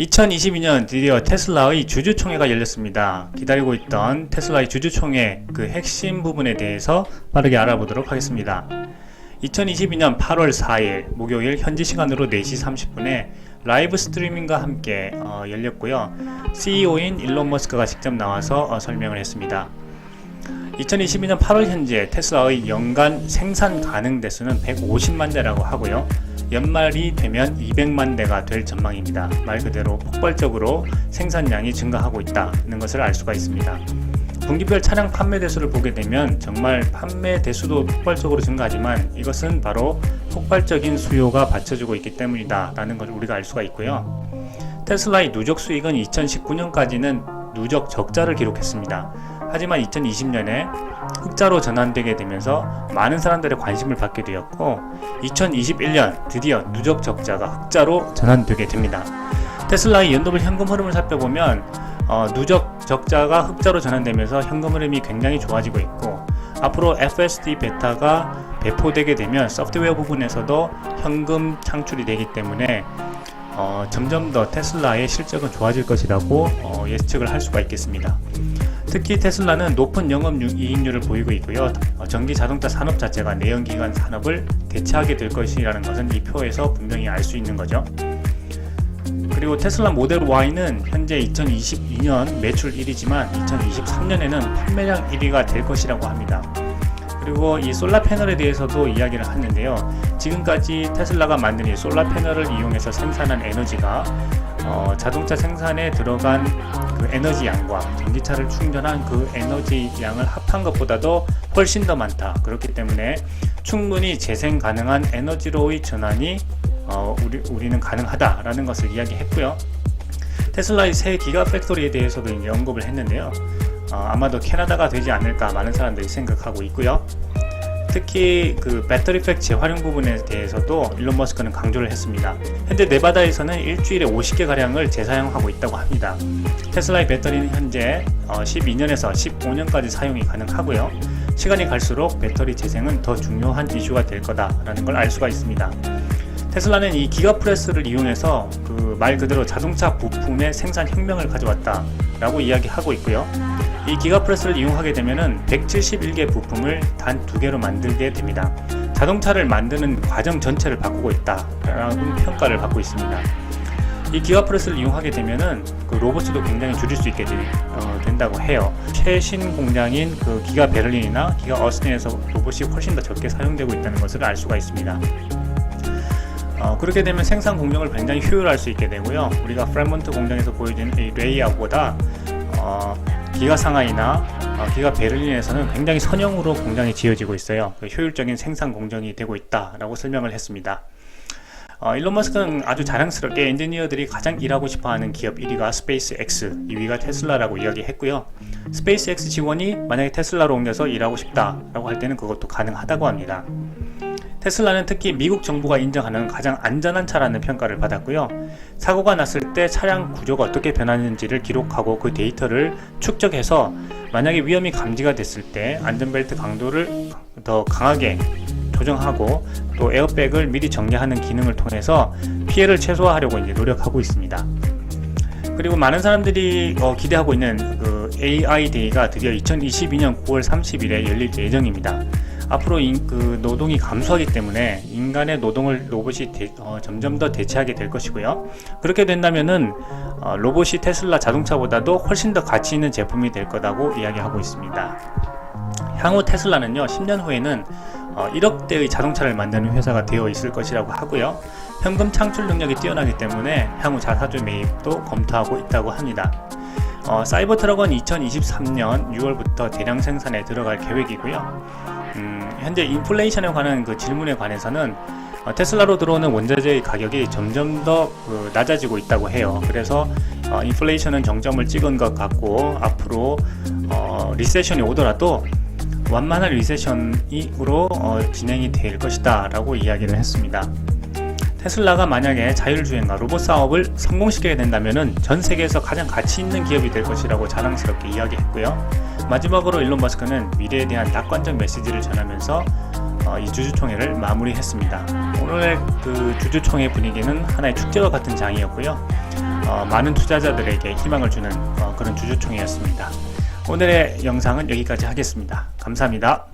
2022년 드디어 테슬라의 주주총회가 열렸습니다. 기다리고 있던 테슬라의 주주총회 그 핵심 부분에 대해서 빠르게 알아보도록 하겠습니다. 2022년 8월 4일 목요일 현지 시간으로 4시 30분에 라이브 스트리밍과 함께 어, 열렸고요. CEO인 일론 머스크가 직접 나와서 어, 설명을 했습니다. 2022년 8월 현재 테슬라의 연간 생산 가능 대수는 150만 대라고 하고요. 연말이 되면 200만 대가 될 전망입니다. 말 그대로 폭발적으로 생산량이 증가하고 있다는 것을 알 수가 있습니다. 분기별 차량 판매 대수를 보게 되면 정말 판매 대수도 폭발적으로 증가하지만 이것은 바로 폭발적인 수요가 받쳐주고 있기 때문이다 라는 것을 우리가 알 수가 있고요. 테슬라의 누적 수익은 2019년까지는 누적 적자를 기록했습니다. 하지만 2020년에 흑자로 전환되게 되면서 많은 사람들의 관심을 받게 되었고 2021년 드디어 누적 적자가 흑자로 전환되게 됩니다. 테슬라의 연도별 현금 흐름을 살펴보면 어, 누적 적자가 흑자로 전환되면서 현금 흐름이 굉장히 좋아지고 있고 앞으로 FSD 베타가 배포되게 되면 소프트웨어 부분에서도 현금 창출이 되기 때문에 어, 점점 더 테슬라의 실적은 좋아질 것이라고 어, 예측을 할 수가 있겠습니다. 특히 테슬라는 높은 영업 이익률을 보이고 있고요. 어, 전기 자동차 산업 자체가 내연기관 산업을 대체하게 될 것이라는 것은 이 표에서 분명히 알 수 있는 거죠. 그리고 테슬라 모델 Y는 현재 2022년 매출 1위지만 2023년에는 판매량 1위가 될 것이라고 합니다. 그리고 이 솔라 패널에 대해서도 이야기를 하는데요. 지금까지 테슬라가 만든 이 솔라 패널을 이용해서 생산한 에너지가 어, 자동차 생산에 들어간 그 에너지 양과 전기차를 충전한 그 에너지 양을 합한 것보다도 훨씬 더 많다. 그렇기 때문에 충분히 재생 가능한 에너지로의 전환이 어, 우리, 우리는 가능하다라는 것을 이야기했고요. 테슬라의 새 기가 팩토리에 대해서도 언급을 했는데요. 어, 아마도 캐나다가 되지 않을까 많은 사람들이 생각하고 있고요. 특히 그 배터리 팩 재활용 부분에 대해서도 일론 머스크는 강조를 했습니다. 현재 네바다에서는 일주일에 50개 가량을 재사용하고 있다고 합니다. 테슬라의 배터리는 현재 12년에서 15년까지 사용이 가능하고요. 시간이 갈수록 배터리 재생은 더 중요한 이슈가 될 거다라는 걸 알 수가 있습니다. 테슬라는 이 기가프레스를 이용해서 그 말 그대로 자동차 부품의 생산 혁명을 가져왔다라고 이야기하고 있고요. 이 기가프레스를 이용하게 되면은 171개 부품을 단 두 개로 만들게 됩니다. 자동차를 만드는 과정 전체를 바꾸고 있다라는 평가를 받고 있습니다. 이 기가프레스를 이용하게 되면은 그 로봇도 굉장히 줄일 수 있게 되, 어, 된다고 해요. 최신 공장인 그 기가 베를린이나 기가 어스틴에서 로봇이 훨씬 더 적게 사용되고 있다는 것을 알 수가 있습니다. 어, 그렇게 되면 생산 공정을 굉장히 효율할 수 있게 되고요. 우리가 프레몬트 공장에서 보여지는 이 레이아웃보다 어, 기가 상하이나 어, 기가 베를린에서는 굉장히 선형으로 공장이 지어지고 있어요. 그 효율적인 생산 공정이 되고 있다라고 설명을 했습니다. 어, 일론 머스크는 아주 자랑스럽게 엔지니어들이 가장 일하고 싶어하는 기업 1위가 스페이스 X, 2위가 테슬라라고 이야기했고요. 스페이스 X 직원이 만약에 테슬라로 옮겨서 일하고 싶다라고 할 때는 그것도 가능하다고 합니다. 테슬라는 특히 미국 정부가 인정하는 가장 안전한 차라는 평가를 받았고요. 사고가 났을 때 차량 구조가 어떻게 변하는지를 기록하고 그 데이터를 축적해서 만약에 위험이 감지가 됐을 때 안전벨트 강도를 더 강하게 조정하고 또 에어백을 미리 정리하는 기능을 통해서 피해를 최소화하려고 이제 노력하고 있습니다. 그리고 많은 사람들이 어, 기대하고 있는 그 AI 데이가 드디어 2022년 9월 30일에 열릴 예정입니다. 앞으로 인, 그 노동이 감소하기 때문에 인간의 노동을 로봇이 대, 어, 점점 더 대체하게 될 것이고요. 그렇게 된다면은 어, 로봇이 테슬라 자동차보다도 훨씬 더 가치 있는 제품이 될 거라고 이야기하고 있습니다. 향후 테슬라는요, 10년 후에는 어, 1억대의 자동차를 만드는 회사가 되어 있을 것이라고 하고요. 현금 창출 능력이 뛰어나기 때문에 향후 자사주 매입도 검토하고 있다고 합니다. 어, 사이버 트럭은 2023년 6월부터 대량 생산에 들어갈 계획이고요. 음, 현재 인플레이션에 관한 그 질문에 관해서는 어, 테슬라로 들어오는 원자재의 가격이 점점 더 그, 낮아지고 있다고 해요. 그래서 어, 인플레이션은 정점을 찍은 것 같고 앞으로 어, 리세션이 오더라도 완만한 리세션으로 어, 진행이 될 것이다 라고 이야기를 했습니다. 테슬라가 만약에 자율주행과 로봇 사업을 성공시키게 된다면 전 세계에서 가장 가치 있는 기업이 될 것이라고 자랑스럽게 이야기했고요. 마지막으로 일론 머스크는 미래에 대한 낙관적 메시지를 전하면서 어, 이 주주총회를 마무리했습니다. 오늘의 그 주주총회 분위기는 하나의 축제와 같은 장이었고요. 어, 많은 투자자들에게 희망을 주는 어, 그런 주주총회였습니다. 오늘의 영상은 여기까지 하겠습니다. 감사합니다.